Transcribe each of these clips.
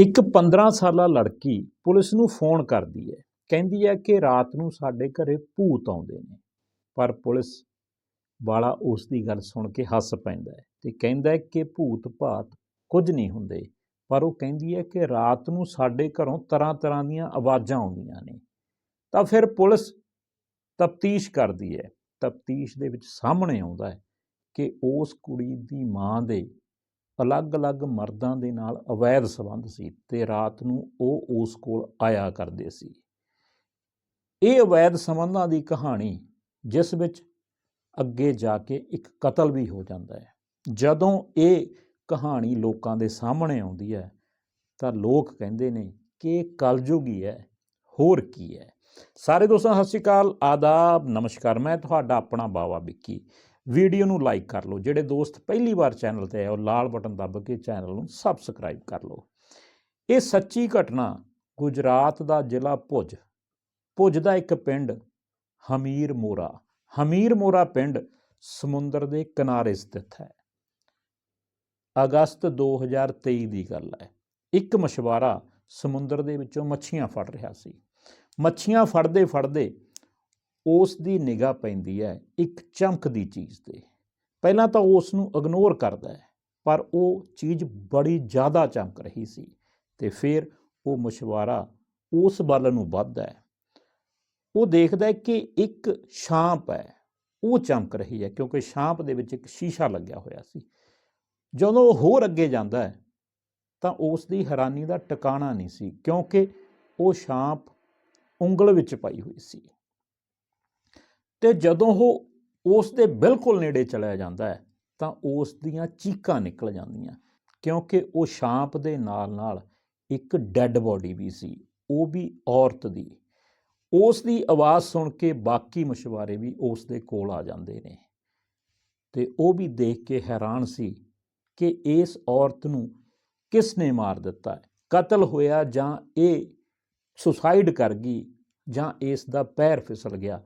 ਇੱਕ 15 ਸਾਲਾ ਲੜਕੀ ਪੁਲਿਸ ਨੂੰ ਫੋਨ ਕਰਦੀ ਹੈ। ਕਹਿੰਦੀ ਹੈ ਕਿ ਰਾਤ ਨੂੰ ਸਾਡੇ ਘਰੇ ਭੂਤ ਆਉਂਦੇ ਨੇ। ਪਰ ਪੁਲਿਸ ਵਾਲਾ ਉਸ ਦੀ ਗੱਲ ਸੁਣ ਕੇ ਹੱਸ ਪੈਂਦਾ ਹੈ ਤੇ ਕਹਿੰਦਾ ਹੈ ਕਿ ਭੂਤ ਭਾਤ ਕੁਝ ਨਹੀਂ ਹੁੰਦੇ। ਪਰ ਉਹ ਕਹਿੰਦੀ ਹੈ ਕਿ ਰਾਤ ਨੂੰ ਸਾਡੇ ਘਰੋਂ ਤਰ੍ਹਾਂ ਤਰ੍ਹਾਂ ਦੀਆਂ ਆਵਾਜ਼ਾਂ ਆਉਂਦੀਆਂ ਨੇ। ਤਾਂ ਫਿਰ ਪੁਲਿਸ ਤਫਤੀਸ਼ ਕਰਦੀ ਹੈ। ਤਫਤੀਸ਼ ਦੇ ਵਿੱਚ ਸਾਹਮਣੇ ਆਉਂਦਾ ਹੈ ਕਿ ਉਸ ਕੁੜੀ ਦੀ ਮਾਂ ਦੇ ਅਲੱਗ-ਅਲੱਗ ਮਰਦਾਂ ਦੇ ਨਾਲ ਅਵੈਧ ਸੰਬੰਧ ਸੀ ਤੇ ਰਾਤ ਨੂੰ ਉਹ ਉਸ ਕੋਲ ਆਇਆ ਕਰਦੇ ਸੀ। ਇਹ ਅਵੈਧ ਸੰਬੰਧਾਂ ਦੀ ਕਹਾਣੀ ਜਿਸ ਵਿੱਚ ਅੱਗੇ ਜਾ ਕੇ ਇੱਕ ਕਤਲ ਵੀ ਹੋ ਜਾਂਦਾ ਹੈ। ਜਦੋਂ ਇਹ ਕਹਾਣੀ ਲੋਕਾਂ ਦੇ ਸਾਹਮਣੇ ਆਉਂਦੀ ਹੈ ਤਾਂ ਲੋਕ ਕਹਿੰਦੇ ਨੇ ਕਿ ਕਲਯੁਗੀ ਹੈ, ਹੋਰ ਕੀ ਹੈ। ਸਾਰੇ ਦੋਸਤਾਂ, ਸਤਿ ਸ਼੍ਰੀ ਅਕਾਲ, ਆਦਾਬ, ਨਮਸਕਾਰ। ਮੈਂ ਤੁਹਾਡਾ ਆਪਣਾ ਬਾਵਾ ਵਿੱਕੀ। ਵੀਡੀਓ ਨੂੰ ਲਾਈਕ ਕਰ ਲਓ, ਜਿਹੜੇ ਦੋਸਤ ਪਹਿਲੀ ਵਾਰ ਚੈਨਲ ਤੇ ਆਏ, ਉਹ ਲਾਲ ਬਟਨ ਦੱਬ ਕੇ ਚੈਨਲ ਨੂੰ ਸਬਸਕ੍ਰਾਈਬ ਕਰ ਲਓ। ਇਹ ਸੱਚੀ ਘਟਨਾ ਗੁਜਰਾਤ ਦਾ ਜ਼ਿਲ੍ਹਾ ਭੁਜ ਭੁਜ ਦਾ ਇੱਕ ਪਿੰਡ ਹਮੀਰ ਮੋਰਾ ਹਮੀਰ ਮੋਰਾ ਪਿੰਡ ਸਮੁੰਦਰ ਦੇ ਕਿਨਾਰੇ ਸਥਿਤ ਹੈ। ਅਗਸਤ 2023 ਦੀ ਗੱਲ ਹੈ। ਇੱਕ ਮਛਵਾਰਾ ਸਮੁੰਦਰ ਦੇ ਵਿੱਚੋਂ ਮੱਛੀਆਂ ਫੜ ਰਿਹਾ ਸੀ। ਮੱਛੀਆਂ ਫੜਦੇ ਫੜਦੇ ਉਸ ਦੀ ਨਿਗਾਹ ਪੈਂਦੀ ਹੈ ਇੱਕ ਚਮਕਦੀ ਚੀਜ਼ ਤੇ। ਪਹਿਲਾਂ ਤਾਂ ਉਸ ਨੂੰ ਇਗਨੋਰ ਕਰਦਾ ਹੈ, ਪਰ ਉਹ ਚੀਜ਼ ਬੜੀ ਜ਼ਿਆਦਾ ਚਮਕ ਰਹੀ ਸੀ ਤੇ ਫਿਰ ਉਹ ਮਛਵਾਰਾ ਉਸ ਵੱਲ ਨੂੰ ਵੱਧਦਾ ਹੈ। ਉਹ ਦੇਖਦਾ ਕਿ ਇੱਕ ਛਾਂਪ ਹੈ, ਉਹ ਚਮਕ ਰਹੀ ਹੈ ਕਿਉਂਕਿ ਛਾਂਪ ਦੇ ਵਿੱਚ ਇੱਕ ਸ਼ੀਸ਼ਾ ਲੱਗਿਆ ਹੋਇਆ ਸੀ। ਜਦੋਂ ਉਹ ਹੋਰ ਅੱਗੇ ਜਾਂਦਾ ਹੈ, ਤਾਂ ਉਸ ਦੀ ਹੈਰਾਨੀ ਦਾ ਟਿਕਾਣਾ ਨਹੀਂ ਸੀ ਕਿਉਂਕਿ ਉਹ ਛਾਂਪ ਉਂਗਲ ਵਿੱਚ ਪਾਈ ਹੋਈ ਸੀ। ਤੇ ਜਦੋਂ ਉਹ ਉਸ ਦੇ ਬਿਲਕੁਲ ਨੇੜੇ ਚਲਾ ਜਾਂਦਾ ਹੈ, ਤਾਂ ਉਸ ਦੀਆਂ ਚੀਕਾਂ ਨਿਕਲ ਜਾਂਦੀਆਂ। ਕਿਉਂਕਿ ਉਹ ਛਾਂਪ ਦੇ ਨਾਲ-ਨਾਲ ਇੱਕ ਡੈੱਡ ਬੋਡੀ ਵੀ ਸੀ, ਉਹ ਵੀ ਔਰਤ ਦੀ। ਉਸ ਦੀ ਆਵਾਜ਼ ਸੁਣ ਕੇ ਬਾਕੀ ਮਛਵਾਰੇ ਵੀ ਉਸ ਦੇ ਕੋਲ ਆ ਜਾਂਦੇ ਨੇ। ਤੇ ਉਹ ਵੀ ਦੇਖ ਕੇ ਹੈਰਾਨ ਸੀ ਕਿ ਇਸ ਔਰਤ ਨੂੰ ਕਿਸ ਨੇ ਮਾਰ ਦਿੱਤਾ ਹੈ? ਕਤਲ ਹੋਇਆ ਜਾਂ ਇਹ ਸੁਸਾਈਡ ਕਰ ਗਈ ਜਾਂ ਇਸ ਦਾ ਪੈਰ ਫਿਸਲ ਗਿਆ?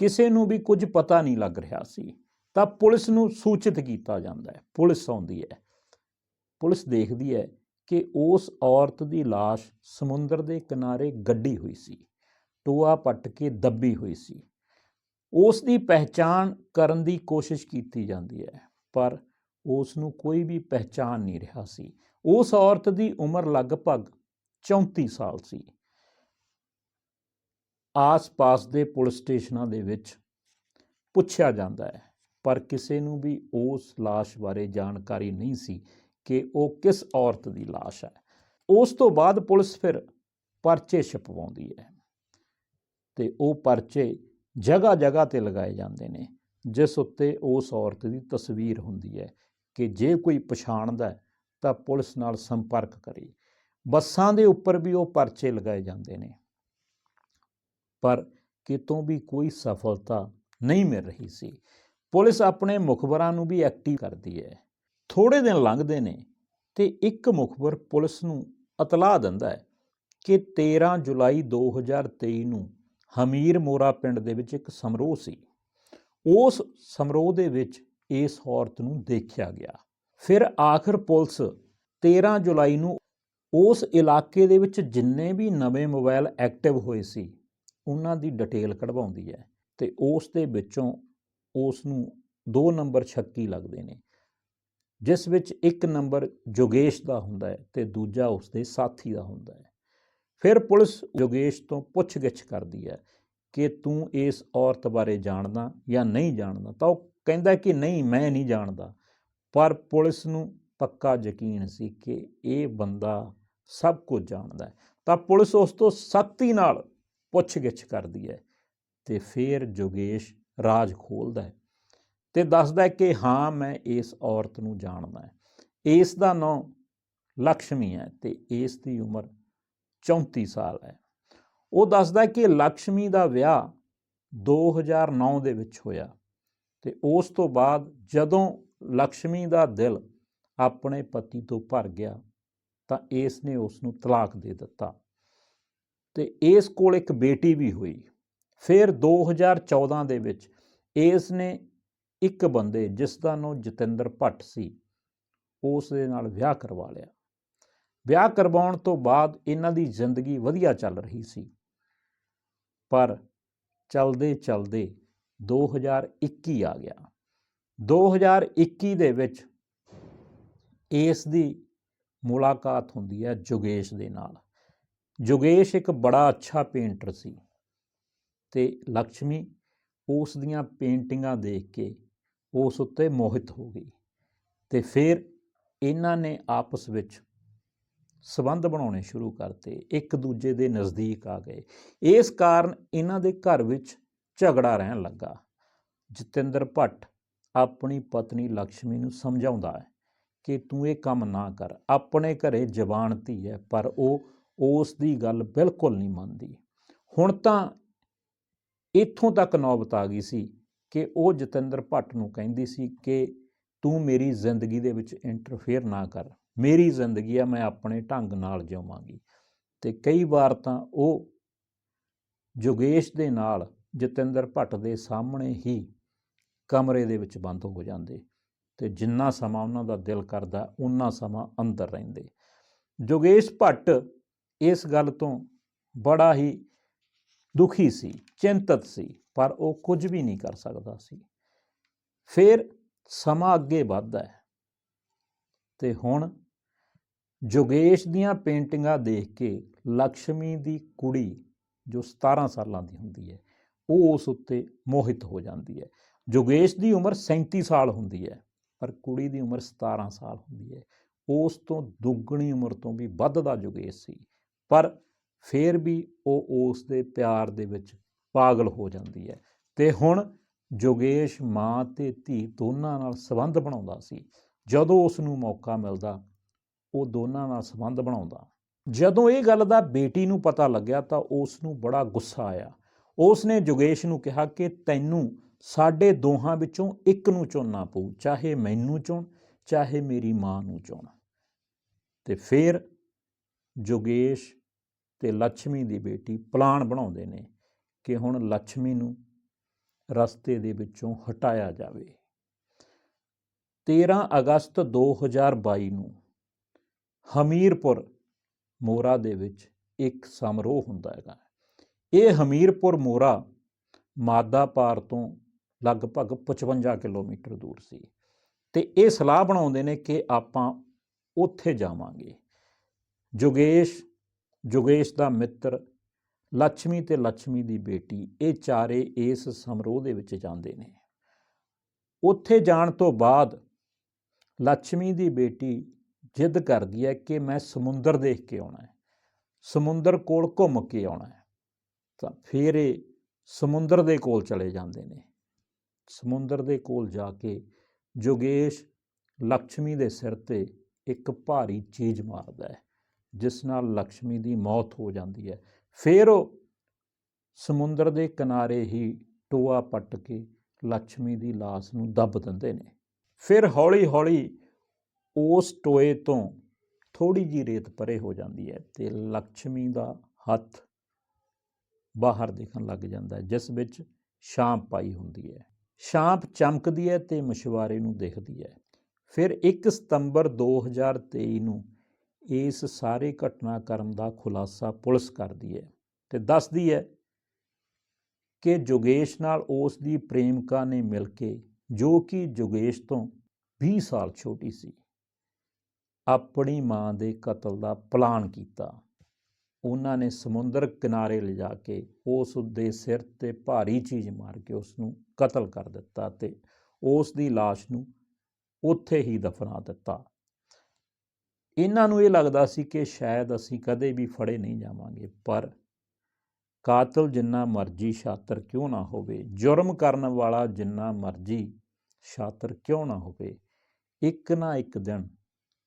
ਕਿਸੇ ਨੂੰ ਵੀ ਕੁਝ ਪਤਾ ਨਹੀਂ ਲੱਗ ਰਿਹਾ ਸੀ, ਤਾਂ ਪੁਲਿਸ ਨੂੰ ਸੂਚਿਤ ਕੀਤਾ ਜਾਂਦਾ ਹੈ। ਪੁਲਿਸ ਆਉਂਦੀ ਹੈ। ਪੁਲਿਸ ਦੇਖਦੀ ਹੈ ਕਿ ਉਸ ਔਰਤ ਦੀ লাশ ਸਮੁੰਦਰ ਦੇ ਕਿਨਾਰੇ ਗੱਡੀ ਹੋਈ ਸੀ, ਟੋਆ ਪੱਟ ਕੇ ਦੱਬੀ ਹੋਈ ਸੀ। ਉਸ ਦੀ ਪਹਿਚਾਣ ਕਰਨ ਦੀ ਕੋਸ਼ਿਸ਼ ਕੀਤੀ ਜਾਂਦੀ ਹੈ, ਪਰ ਉਸ ਨੂੰ ਕੋਈ ਵੀ ਪਹਿਚਾਣ ਨਹੀਂ ਰਿਹਾ ਸੀ। ਉਸ ਔਰਤ ਦੀ ਉਮਰ ਲਗਭਗ 34 ਸਾਲ ਸੀ। ਆਸ-ਪਾਸ ਦੇ ਪੁਲਿਸ ਸਟੇਸ਼ਨਾਂ ਦੇ ਵਿੱਚ ਪੁੱਛਿਆ ਜਾਂਦਾ ਹੈ ਪਰ ਕਿਸੇ ਨੂੰ ਵੀ ਉਸ লাশ ਬਾਰੇ ਜਾਣਕਾਰੀ ਨਹੀਂ ਸੀ ਕਿ ਉਹ ਕਿਸ ਔਰਤ ਦੀ লাশ ਹੈ ਉਸ ਤੋਂ ਬਾਅਦ ਪੁਲਿਸ ਫਿਰ ਪਰਚੇ ਛਪਵਾਉਂਦੀ ਹੈ ਤੇ ਉਹ ਪਰਚੇ ਜਗ੍ਹਾ ਜਗ੍ਹਾ ਤੇ ਲਗਾਏ ਜਾਂਦੇ ਨੇ ਜਿਸ ਉੱਤੇ ਉਸ ਔਰਤ ਦੀ ਤਸਵੀਰ ਹੁੰਦੀ ਹੈ ਕਿ ਜੇ ਕੋਈ ਪਛਾਣਦਾ ਹੈ ਤਾਂ ਪੁਲਿਸ ਨਾਲ ਸੰਪਰਕ ਕਰੇ ਬੱਸਾਂ ਦੇ ਉੱਪਰ ਵੀ ਉਹ ਪਰਚੇ ਲਗਾਏ ਜਾਂਦੇ ਨੇ ਪਰ ਕਿਤੋਂ ਵੀ ਕੋਈ ਸਫਲਤਾ ਨਹੀਂ ਮਿਲ ਰਹੀ ਸੀ। ਪੁਲਿਸ ਆਪਣੇ ਮੁਖਬਰਾਂ ਨੂੰ ਵੀ ਐਕਟਿਵ ਕਰਦੀ ਹੈ। ਥੋੜੇ ਦਿਨ ਲੰਘਦੇ ਨੇ ਤੇ ਇੱਕ ਮੁਖਬਰ ਪੁਲਿਸ ਨੂੰ ਇਤਲਾਹ ਦਿੰਦਾ ਹੈ ਕਿ 13 ਜੁਲਾਈ 2023 ਨੂੰ ਹਮੀਰ ਮੋਰਾ ਪਿੰਡ ਦੇ ਵਿੱਚ ਇੱਕ ਸਮਾਰੋਹ ਸੀ। ਉਸ ਸਮਾਰੋਹ ਦੇ ਵਿੱਚ ਇਸ ਔਰਤ ਨੂੰ ਦੇਖਿਆ ਗਿਆ। ਫਿਰ ਆਖਰ ਪੁਲਿਸ 13 ਜੁਲਾਈ ਨੂੰ ਉਸ ਇਲਾਕੇ ਦੇ ਵਿੱਚ ਜਿੰਨੇ ਵੀ ਨਵੇਂ ਮੋਬਾਈਲ ਐਕਟਿਵ ਹੋਏ ਸੀ ਉਹਨਾਂ ਦੀ ਡਿਟੇਲ ਕਢਵਾਉਂਦੀ ਹੈ ਤੇ ਉਸ ਦੇ ਵਿੱਚੋਂ ਉਸ ਨੂੰ ਦੋ ਨੰਬਰ ਛੱਕੀ ਲੱਗਦੇ ਨੇ, ਜਿਸ ਵਿੱਚ ਇੱਕ ਨੰਬਰ ਜੋਗੇਸ਼ ਦਾ ਹੁੰਦਾ ਹੈ ਤੇ ਦੂਜਾ ਉਸ ਦੇ ਸਾਥੀ ਦਾ ਹੁੰਦਾ ਹੈ। ਫਿਰ ਪੁਲਿਸ ਜੋਗੇਸ਼ ਤੋਂ ਪੁੱਛਗਿੱਛ ਕਰਦੀ ਹੈ ਕਿ ਤੂੰ ਇਸ ਔਰਤ ਬਾਰੇ ਜਾਣਦਾ ਜਾਂ ਨਹੀਂ ਜਾਣਦਾ? ਤਾਂ ਉਹ ਕਹਿੰਦਾ ਕਿ ਨਹੀਂ, ਮੈਂ ਨਹੀਂ ਜਾਣਦਾ। ਪਰ ਪੁਲਿਸ ਨੂੰ ਪੱਕਾ ਯਕੀਨ ਸੀ ਕਿ ਇਹ ਬੰਦਾ ਸਭ ਕੁਝ ਜਾਣਦਾ ਹੈ। ਤਾਂ ਪੁਲਿਸ ਉਸ ਤੋਂ ਸਖਤੀ ਨਾਲ ਪੁੱਛਗਿੱਛ ਕਰਦੀ ਹੈ ਤੇ ਫਿਰ ਜੋਗੇਸ਼ ਰਾਜ ਖੋਲਦਾ ਹੈ ਤੇ ਦੱਸਦਾ ਹੈ ਕਿ ਹਾਂ, ਮੈਂ ਇਸ ਔਰਤ ਨੂੰ ਜਾਣਦਾ ਹੈ। ਇਸ ਦਾ ਨਾਮ ਲక్ష్ਮੀ ਹੈ ਤੇ ਇਸ ਦੀ ਉਮਰ 34 ਸਾਲ ਹੈ। ਉਹ ਦੱਸਦਾ ਹੈ ਕਿ ਲక్ష్ਮੀ ਦਾ ਵਿਆਹ 2009 ਦੇ ਵਿੱਚ ਹੋਇਆ ਤੇ ਉਸ ਤੋਂ ਬਾਅਦ ਜਦੋਂ ਲక్ష్ਮੀ ਦਾ ਦਿਲ ਆਪਣੇ ਪਤੀ ਤੋਂ ਭਰ ਗਿਆ ਤਾਂ ਇਸ ਨੇ ਉਸ ਨੂੰ ਤਲਾਕ ਦੇ ਦਿੱਤਾ। ਤੇ ਇਸ ਕੋਲ ਇੱਕ ਬੇਟੀ ਵੀ ਹੋਈ। ਫਿਰ 2014 ਦੇ ਵਿੱਚ ਇਸ ਨੇ ਇੱਕ ਬੰਦੇ ਜਿਸ ਦਾ ਨਾਮ ਜਤਿੰਦਰ ਭੱਟ ਸੀ, ਉਸ ਦੇ ਨਾਲ ਵਿਆਹ ਕਰਵਾ ਲਿਆ। ਵਿਆਹ ਕਰਵਾਉਣ ਤੋਂ ਬਾਅਦ ਇਹਨਾਂ ਦੀ ਜ਼ਿੰਦਗੀ ਵਧੀਆ ਚੱਲ ਰਹੀ ਸੀ। ਪਰ ਚਲਦੇ ਚਲਦੇ 2021 ਆ ਗਿਆ। 2021 ਦੇ ਵਿੱਚ ਇਸ ਦੀ ਮੁਲਾਕਾਤ ਹੁੰਦੀ ਹੈ ਜੋਗੇਸ਼ ਦੇ ਨਾਲ। ਜੋਗੇਸ਼ ਇੱਕ ਬੜਾ ਅੱਛਾ ਪੇਂਟਰ ਸੀ ਤੇ ਲక్ష్ਮੀ ਉਸ ਦੀਆਂ ਪੇਂਟਿੰਗਾਂ ਦੇਖ ਕੇ ਉਸ ਉੱਤੇ ਮੋਹਿਤ ਹੋ ਗਈ ਤੇ ਫਿਰ ਇਹਨਾਂ ਨੇ ਆਪਸ ਵਿੱਚ ਸਬੰਧ ਬਣਾਉਣੇ ਸ਼ੁਰੂ ਕਰਤੇ, ਇੱਕ ਦੂਜੇ ਦੇ ਨਜ਼ਦੀਕ ਆ ਗਏ। ਇਸ ਕਾਰਨ ਇਹਨਾਂ ਦੇ ਘਰ ਵਿੱਚ ਝਗੜਾ ਰਹਿਣ ਲੱਗਾ। ਜਤਿੰਦਰ ਭੱਟ ਆਪਣੀ ਪਤਨੀ ਲక్ష్ਮੀ ਨੂੰ ਸਮਝਾਉਂਦਾ ਹੈ ਕਿ ਤੂੰ ਇਹ ਕੰਮ ਨਾ ਕਰ, ਆਪਣੇ ਘਰੇ ਜ਼ਬਾਨ ਧੀ ਹੈ, ਪਰ ਉਹ ਉਸ ਦੀ ਗੱਲ ਬਿਲਕੁਲ ਨਹੀਂ ਮੰਨਦੀ। ਹੁਣ ਤਾਂ ਇੱਥੋਂ ਤੱਕ ਨੌਬਤ ਆ ਗਈ ਸੀ ਕਿ ਉਹ ਜਤਿੰਦਰ ਭੱਟ ਨੂੰ ਕਹਿੰਦੀ ਸੀ ਕਿ ਤੂੰ ਮੇਰੀ ਜ਼ਿੰਦਗੀ ਦੇ ਵਿੱਚ ਇੰਟਰਫੇਅਰ ਨਾ ਕਰ। ਮੇਰੀ ਜ਼ਿੰਦਗੀ ਆ, ਮੈਂ ਆਪਣੇ ਢੰਗ ਨਾਲ ਜਿਵਾਂਗੀ ਤੇ ਕਈ ਵਾਰ ਤਾਂ ਉਹ ਜੋਗੇਸ਼ ਦੇ ਨਾਲ ਜਤਿੰਦਰ ਭੱਟ ਦੇ ਸਾਹਮਣੇ ਹੀ ਕਮਰੇ ਦੇ ਵਿੱਚ ਬੰਦ ਹੋ ਜਾਂਦੇ ਤੇ ਜਿੰਨਾ ਸਮਾਂ ਉਹਨਾਂ ਦਾ ਦਿਲ ਕਰਦਾ, ਉਨਾ ਸਮਾਂ ਅੰਦਰ ਰਹਿੰਦੇ। ਜੋਗੇਸ਼ ਭੱਟ ਇਸ ਗੱਲ ਤੋਂ ਬੜਾ ਹੀ ਦੁਖੀ ਸੀ, ਚਿੰਤਤ ਸੀ, ਪਰ ਉਹ ਕੁਝ ਵੀ ਨਹੀਂ ਕਰ ਸਕਦਾ ਸੀ। ਫਿਰ ਸਮਾਂ ਅੱਗੇ ਵੱਧਦਾ ਹੈ ਤੇ ਹੁਣ ਜੋਗੇਸ਼ ਦੀਆਂ ਪੇਂਟਿੰਗਾਂ ਦੇਖ ਕੇ ਲక్ష్ਮੀ ਦੀ ਕੁੜੀ ਜੋ 17 ਸਾਲਾਂ ਦੀ ਹੁੰਦੀ ਹੈ, ਉਹ ਉਸ ਉੱਤੇ ਮੋਹਿਤ ਹੋ ਜਾਂਦੀ ਹੈ। ਜੋਗੇਸ਼ ਦੀ ਉਮਰ 37 ਸਾਲ ਹੁੰਦੀ ਹੈ, ਪਰ ਕੁੜੀ ਦੀ ਉਮਰ 17 ਸਾਲ ਹੁੰਦੀ ਹੈ। ਉਸ ਤੋਂ ਦੁੱਗਣੀ ਉਮਰ ਤੋਂ ਵੀ ਵੱਧ ਦਾ ਜੋਗੇਸ਼ ਸੀ। ਪਰ ਫਿਰ ਵੀ ਉਹ ਉਸ ਦੇ ਪਿਆਰ ਦੇ ਵਿੱਚ ਪਾਗਲ ਹੋ ਜਾਂਦੀ ਹੈ। ਤੇ ਹੁਣ ਜੋਗੇਸ਼ ਮਾਂ ਤੇ ਧੀ ਦੋਨਾਂ ਨਾਲ ਸੰਬੰਧ ਬਣਾਉਂਦਾ ਸੀ। ਜਦੋਂ ਉਸ ਨੂੰ ਮੌਕਾ ਮਿਲਦਾ, ਉਹ ਦੋਨਾਂ ਨਾਲ ਸੰਬੰਧ ਬਣਾਉਂਦਾ। ਜਦੋਂ ਇਹ ਗੱਲ ਦਾ ਬੇਟੀ ਨੂੰ ਪਤਾ ਲੱਗਿਆ ਤਾਂ ਉਸ ਨੂੰ ਬੜਾ ਗੁੱਸਾ ਆਇਆ। ਉਸ ਨੇ ਜੋਗੇਸ਼ ਨੂੰ ਕਿਹਾ ਕਿ ਤੈਨੂੰ ਸਾਡੇ ਦੋਹਾਂ ਵਿੱਚੋਂ ਇੱਕ ਨੂੰ ਚੁਣਨਾ ਪਊ, ਚਾਹੇ ਮੈਨੂੰ ਚੁਣ, ਚਾਹੇ ਮੇਰੀ ਮਾਂ ਨੂੰ ਚੁਣ। ਤੇ ਫਿਰ ਜੋਗੇਸ਼ ਤੇ ਲక్ష్ਮੀ ਦੀ ਬੇਟੀ ਪਲਾਨ ਬਣਾਉਂਦੇ ਨੇ ਕਿ ਹੁਣ ਲక్ష్ਮੀ ਨੂੰ ਰਸਤੇ ਦੇ ਵਿੱਚੋਂ ਹਟਾਇਆ ਜਾਵੇ। 13 ਅਗਸਤ 2022 ਨੂੰ ਹਮੀਰਪੁਰ ਮੋਰਾ ਦੇ ਵਿੱਚ ਇੱਕ ਸਮਾਰੋਹ ਹੁੰਦਾ ਹੈਗਾ। ਇਹ ਹਮੀਰਪੁਰ ਮੋਰਾ ਮਾਦਾਪਾਰ ਤੋਂ ਲਗਭਗ 55 ਕਿਲੋਮੀਟਰ ਦੂਰ ਸੀ ਤੇ ਇਹ ਸਲਾਹ ਬਣਾਉਂਦੇ ਨੇ ਕਿ ਆਪਾਂ ਉੱਥੇ ਜਾਵਾਂਗੇ। ਜੋਗੇਸ਼ ਜੁਗੇਸ਼ ਦਾ ਮਿੱਤਰ ਲక్ష్ਮੀ ਤੇ ਲక్ష్ਮੀ ਦੀ ਬੇਟੀ, ਇਹ ਚਾਰੇ ਇਸ ਸਮਰੋਹ ਦੇ ਵਿੱਚ ਜਾਂਦੇ ਨੇ। ਉੱਥੇ ਜਾਣ ਤੋਂ ਬਾਅਦ ਲక్ష్ਮੀ ਦੀ ਬੇਟੀ ਜਿੱਦ ਕਰਦੀ ਹੈ ਕਿ ਮੈਂ ਸਮੁੰਦਰ ਦੇਖ ਕੇ ਆਉਣਾ ਹੈ। ਸਮੁੰਦਰ ਕੋਲ ਘੁੰਮ ਕੇ ਆਉਣਾ ਹੈ। ਤਾਂ ਫਿਰ ਇਹ ਸਮੁੰਦਰ ਦੇ ਕੋਲ ਚਲੇ ਜਾਂਦੇ ਨੇ। ਸਮੁੰਦਰ ਦੇ ਕੋਲ ਜਾ ਕੇ ਜੋਗੇਸ਼ ਲక్ష్ਮੀ ਦੇ ਸਿਰ ਤੇ ਇੱਕ ਭਾਰੀ ਚੀਜ਼ ਮਾਰਦਾ ਹੈ। ਜਿਸ ਨਾਲ ਲక్ష్ਮੀ ਦੀ ਮੌਤ ਹੋ ਜਾਂਦੀ ਹੈ। ਫਿਰ ਉਹ ਸਮੁੰਦਰ ਦੇ ਕਿਨਾਰੇ ਹੀ ਟੋਆ ਪੱਟ ਕੇ ਲక్ష్ਮੀ ਦੀ ਲਾਸ਼ ਨੂੰ ਦੱਬ ਦਿੰਦੇ ਨੇ। ਫਿਰ ਹੌਲੀ-ਹੌਲੀ ਉਸ ਟੋਏ ਤੋਂ ਥੋੜੀ ਜੀ ਰੇਤ ਪਰੇ ਹੋ ਜਾਂਦੀ ਹੈ ਤੇ ਲక్ష్ਮੀ ਦਾ ਹੱਥ ਬਾਹਰ ਦੇਖਣ ਲੱਗ ਜਾਂਦਾ ਜਿਸ ਵਿੱਚ ਸ਼ਾਂਪ ਪਾਈ ਹੁੰਦੀ ਹੈ। ਸ਼ਾਂਪ ਚਮਕਦੀ ਹੈ ਤੇ ਮਸ਼ਵਾਰੇ ਨੂੰ ਦੇਖਦੀ ਹੈ। ਫਿਰ 1 ਸਤੰਬਰ 2023 ਨੂੰ ਇਸ ਸਾਰੇ ਘਟਨਾਕ੍ਰਮ ਦਾ ਖੁਲਾਸਾ ਪੁਲਿਸ ਕਰਦੀ ਹੈ ਤੇ ਦੱਸਦੀ ਹੈ ਕਿ ਜੋਗੇਸ਼ ਨਾਲ ਉਸ ਦੀ ਪ੍ਰੇਮਿਕਾ ਨੇ ਮਿਲ ਕੇ, ਜੋ ਕਿ ਜੋਗੇਸ਼ ਤੋਂ 20 ਸਾਲ ਛੋਟੀ ਸੀ, ਆਪਣੀ ਮਾਂ ਦੇ ਕਤਲ ਦਾ ਪਲਾਨ ਕੀਤਾ। ਉਹਨਾਂ ਨੇ ਸਮੁੰਦਰ ਕਿਨਾਰੇ ਲਿਜਾ ਕੇ ਉਸ ਦੇ ਸਿਰ ਤੇ ਭਾਰੀ ਚੀਜ਼ ਮਾਰ ਕੇ ਉਸ ਨੂੰ ਕਤਲ ਕਰ ਦਿੱਤਾ ਤੇ ਉਸ ਦੀ লাশ ਨੂੰ ਉੱਥੇ ਹੀ ਦਫਨਾ ਦਿੱਤਾ। ਇਹਨਾਂ ਨੂੰ ਇਹ ਲੱਗਦਾ ਸੀ ਕਿ ਸ਼ਾਇਦ ਅਸੀਂ ਕਦੇ ਵੀ ਫੜੇ ਨਹੀਂ ਜਾਵਾਂਗੇ, ਪਰ ਕਾਤਲ ਜਿੰਨਾ ਮਰਜ਼ੀ ਸ਼ਾਤਰ ਕਿਉਂ ਨਾ ਹੋਵੇ, ਜੁਰਮ ਕਰਨ ਵਾਲਾ ਜਿੰਨਾ ਮਰਜ਼ੀ ਸ਼ਾਤਰ ਕਿਉਂ ਨਾ ਹੋਵੇ, ਇੱਕ ਨਾ ਇੱਕ ਦਿਨ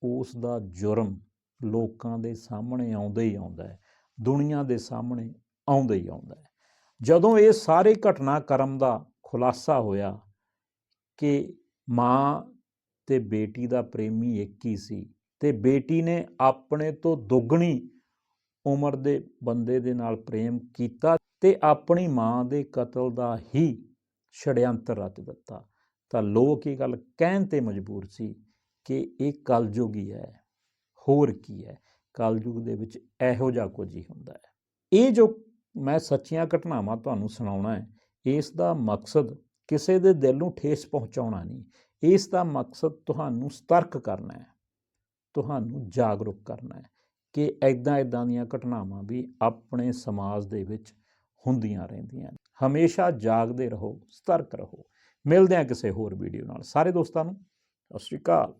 ਉਸ ਦਾ ਜੁਰਮ ਲੋਕਾਂ ਦੇ ਸਾਹਮਣੇ ਆਉਂਦਾ ਹੀ ਆਉਂਦਾ ਹੈ, ਦੁਨੀਆ ਦੇ ਸਾਹਮਣੇ ਆਉਂਦਾ ਹੀ ਆਉਂਦਾ ਹੈ। ਜਦੋਂ ਇਹ ਸਾਰੇ ਘਟਨਾਕ੍ਰਮ ਦਾ ਖੁਲਾਸਾ ਹੋਇਆ ਕਿ ਮਾਂ ਤੇ ਬੇਟੀ ਦਾ ਪ੍ਰੇਮੀ ਇੱਕ ਹੀ ਸੀ ਤੇ ਬੇਟੀ ਨੇ ਆਪਣੇ ਤੋਂ ਦੁੱਗਣੀ ਉਮਰ ਦੇ ਬੰਦੇ ਦੇ ਨਾਲ ਪ੍ਰੇਮ ਕੀਤਾ ਤੇ ਆਪਣੀ ਮਾਂ ਦੇ ਕਤਲ ਦਾ ਹੀ ਛੜਯੰਤਰ ਰਚ ਦਿੱਤਾ। ਤਾਂ ਲੋਕ ਇਹ ਗੱਲ ਕਹਿਣ ਤੇ ਮਜਬੂਰ ਸੀ ਕਿ ਇਹ ਕਲਯੁਗੀ ਹੈ, ਹੋਰ ਕੀ ਹੈ? ਕਲਯੁਗ ਦੇ ਵਿੱਚ ਇਹੋ ਜਿਹਾ ਕੁਝ ਹੀ ਹੁੰਦਾ ਹੈ। ਇਹ ਜੋ ਮੈਂ ਸੱਚੀਆਂ ਘਟਨਾਵਾਂ ਤੁਹਾਨੂੰ ਸੁਣਾਉਣਾ ਹੈ, ਇਸ ਦਾ ਮਕਸਦ ਕਿਸੇ ਦੇ ਦਿਲ ਨੂੰ ਠੇਸ ਪਹੁੰਚਾਉਣਾ ਨਹੀਂ, ਇਸ ਦਾ ਮਕਸਦ ਤੁਹਾਨੂੰ ਸਤਰਕ ਕਰਨਾ ਹੈ। ਤੁਹਾਨੂੰ ਜਾਗਰੂਕ ਕਰਨਾ ਹੈ ਕਿ ਐਦਾਂ ਐਦਾਂ ਦੀਆਂ ਘਟਨਾਵਾਂ ਵੀ ਆਪਣੇ ਸਮਾਜ ਦੇ ਵਿੱਚ ਹੁੰਦੀਆਂ ਰਹਿੰਦੀਆਂ ਨੇ। ਹਮੇਸ਼ਾ ਜਾਗਦੇ ਰਹੋ, ਸਤਰਕ ਰਹੋ। ਮਿਲਦੇ ਹਾਂ ਕਿਸੇ ਹੋਰ ਵੀਡੀਓ ਨਾਲ। ਸਾਰੇ ਦੋਸਤਾਂ ਨੂੰ, ਸਤਿ ਸ਼੍ਰੀ ਅਕਾਲ।